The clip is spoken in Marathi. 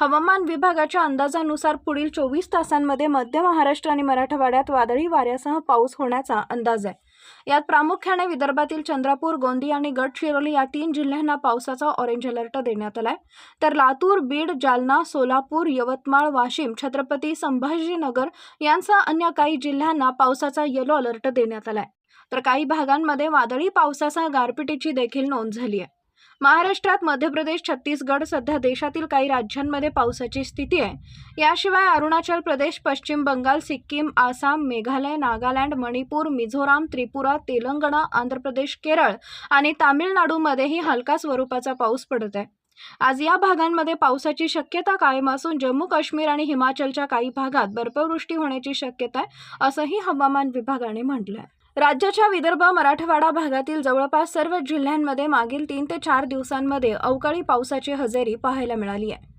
हवामान विभागाच्या अंदाजानुसार पुढील चोवीस तासांमध्ये मध्य महाराष्ट्र आणि मराठवाड्यात वादळी वाऱ्यासह पाऊस होण्याचा अंदाज आहे. यात प्रामुख्याने विदर्भातील चंद्रपूर गोंदिया आणि गडचिरोली या तीन जिल्ह्यांना पावसाचा ऑरेंज अलर्ट देण्यात आलाय. तर लातूर बीड जालना सोलापूर यवतमाळ वाशिम छत्रपती संभाजीनगर यांसह अन्य काही जिल्ह्यांना पावसाचा येलो अलर्ट देण्यात आलाय. तर काही भागांमध्ये वादळी पावसासह गारपिटीची देखील नोंद झाली आहे. महाराष्ट्रात मध्य प्रदेश छत्तीसगड सध्या देशातील काही राज्यांमध्ये पावसाची स्थिती आहे. याशिवाय अरुणाचल प्रदेश पश्चिम बंगाल सिक्कीम आसाम मेघालय नागालँड मणिपूर मिझोराम त्रिपुरा तेलंगणा आंध्र प्रदेश केरळ आणि तामिळनाडूमध्येही हलका स्वरूपाचा पाऊस पडत आहे. आज या भागांमध्ये पावसाची शक्यता कायम असून जम्मू काश्मीर आणि हिमाचलच्या काही भागात बर्फवृष्टी होण्याची शक्यता आहे असंही हवामान विभागाने म्हटलं आहे राज्याच्या विदर्भ मराठवाडा भागातील जवळपास सर्व जिल्ह्यांमध्ये मागील तीन ते चार दिवसांमध्ये अवकाळी पावसाची हजेरी पाहायला मिळाली आहे.